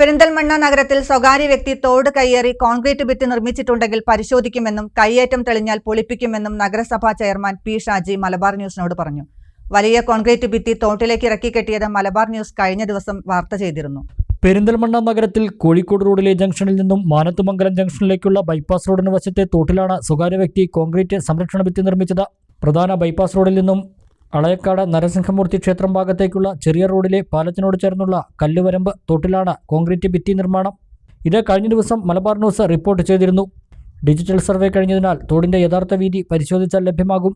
പെരിന്തൽമണ്ണ നഗരത്തിൽ സ്വകാര്യ വ്യക്തി തോട് കയ്യേറി കോൺക്രീറ്റ് ഭിത്തി നിർമ്മിച്ചിട്ടുണ്ടെങ്കിൽ പരിശോധിക്കുമെന്നും കയ്യേറ്റം തെളിഞ്ഞാൽ പൊളിപ്പിക്കുമെന്നും നഗരസഭാ ചെയർമാൻ പി ഷാജി മലബാർ ന്യൂസിനോട് പറഞ്ഞു. വലിയ കോൺക്രീറ്റ് ഭിത്തി തോട്ടിലേക്ക് ഇറക്കി കെട്ടിയത് മലബാർ ന്യൂസ് കഴിഞ്ഞ ദിവസം വാർത്ത ചെയ്തിരുന്നു. പെരിന്തൽമണ്ണ നഗരത്തിൽ കോഴിക്കോട് റോഡിലെ ജംഗ്ഷനിൽ നിന്നും മാനത്തുമംഗലം ജംഗ്ഷനിലേക്കുള്ള ബൈപ്പാസ് റോഡിന് വശത്തെ തോട്ടിലാണ് സ്വകാര്യ വ്യക്തി കോൺക്രീറ്റ് സംരക്ഷണ ഭിത്തി നിർമ്മിച്ചത്. പ്രധാന ബൈപ്പാസ് റോഡിൽ നിന്നും അളയക്കാട് നരസിംഹമൂർത്തി ക്ഷേത്രം ഭാഗത്തേക്കുള്ള ചെറിയ റോഡിലെ പാലത്തിനോട് ചേർന്നുള്ള കല്ലുവരമ്പ് തോട്ടിലാണ് കോൺക്രീറ്റ് ഭിത്തി നിർമ്മാണം. ഇത് കഴിഞ്ഞ ദിവസം മലബാർ ന്യൂസ് റിപ്പോർട്ട് ചെയ്തിരുന്നു. ഡിജിറ്റൽ സർവേ കഴിഞ്ഞതിനാൽ തോടിന്റെ യഥാർത്ഥ വീതി പരിശോധിച്ചാൽ ലഭ്യമാകും.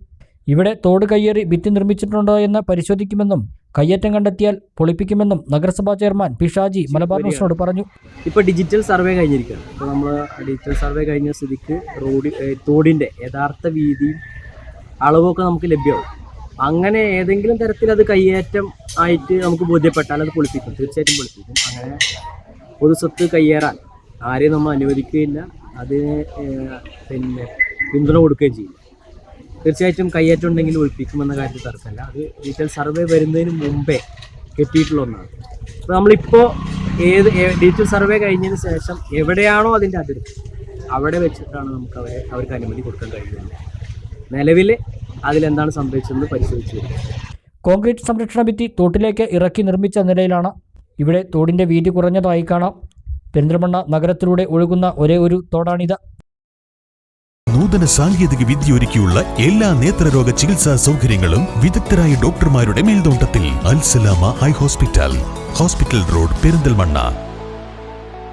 ഇവിടെ തോട് കയ്യേറി ഭിത്തി നിർമ്മിച്ചിട്ടുണ്ടോ എന്ന് പരിശോധിക്കുമെന്നും കയ്യേറ്റം കണ്ടെത്തിയാൽ പൊളിപ്പിക്കുമെന്നും നഗരസഭാ ചെയർമാൻ പി ഷാജി മലബാർ ന്യൂസിനോട് പറഞ്ഞു. ഇപ്പോൾ ഡിജിറ്റൽ സർവേ കഴിഞ്ഞിരിക്കുകയാണ്. ഇപ്പോൾ നമ്മൾ ഡിജിറ്റൽ സർവേ കഴിഞ്ഞ സ്ഥിതിക്ക് റോഡ് തോടിന്റെ യഥാർത്ഥ വീതിയും അളവൊക്കെ നമുക്ക് ലഭ്യമാവും അങ്ങനെ ഏതെങ്കിലും തരത്തിൽ അത് കയ്യേറ്റം ആയിട്ട് നമുക്ക് ബോധ്യപ്പെട്ടാൽ അത് പൊളിപ്പിക്കും. തീർച്ചയായിട്ടും പൊളിപ്പിക്കും. അങ്ങനെ പൊതുസ്വത്ത് കയ്യേറാൻ ആരെയും നമ്മൾ അനുവദിക്കുകയില്ല അതിന് പിന്നെ പിന്തുണ കൊടുക്കുകയും ചെയ്യും തീർച്ചയായിട്ടും കയ്യേറ്റം ഉണ്ടെങ്കിൽ ഒഴിപ്പിക്കുമെന്ന കാര്യത്തിൽ തർക്കമല്ല. അത് ഡീറ്റെയിൽ സർവേ വരുന്നതിന് മുമ്പേ കെട്ടിയിട്ടുള്ള ഒന്നാണ്. അപ്പോൾ നമ്മളിപ്പോൾ ഏത് ഡീറ്റെയിൽ സർവേ കഴിഞ്ഞതിന് ശേഷം എവിടെയാണോ അതിന്റെ അതിർത്തി അവിടെ വെച്ചിട്ടാണ് നമുക്ക് അവരെ അവർക്ക് അനുമതി കൊടുക്കാൻ കഴിയുന്നത്. നിലവിൽ അതിലെന്താണ് സംഭവിച്ചതെന്ന് പരിശോധിച്ചു. കോൺക്രീറ്റ് സംരക്ഷണ ഭിത്തി തോട്ടിലേക്ക് ഇറക്കി നിർമ്മിച്ച നിലയിലാണ്. ഇവിടെ തോടിന്റെ വീതി കുറഞ്ഞതായി കാണാം. പെരിന്തൽമണ്ണ നഗരത്തിലൂടെ ഒഴുകുന്ന ഒരേ ഒരു തോടാണിത്. നൂതന സാങ്കേതിക വിദ്യ ഒരുക്കിയുള്ള എല്ലാ നേത്രരോഗ ചികിത്സാ സൗകര്യങ്ങളും വിദഗ്ധരായ ഡോക്ടർമാരുടെ മേൽനോട്ടത്തിൽ. Alsalama high hospital. Hospital road Perinthalmanna.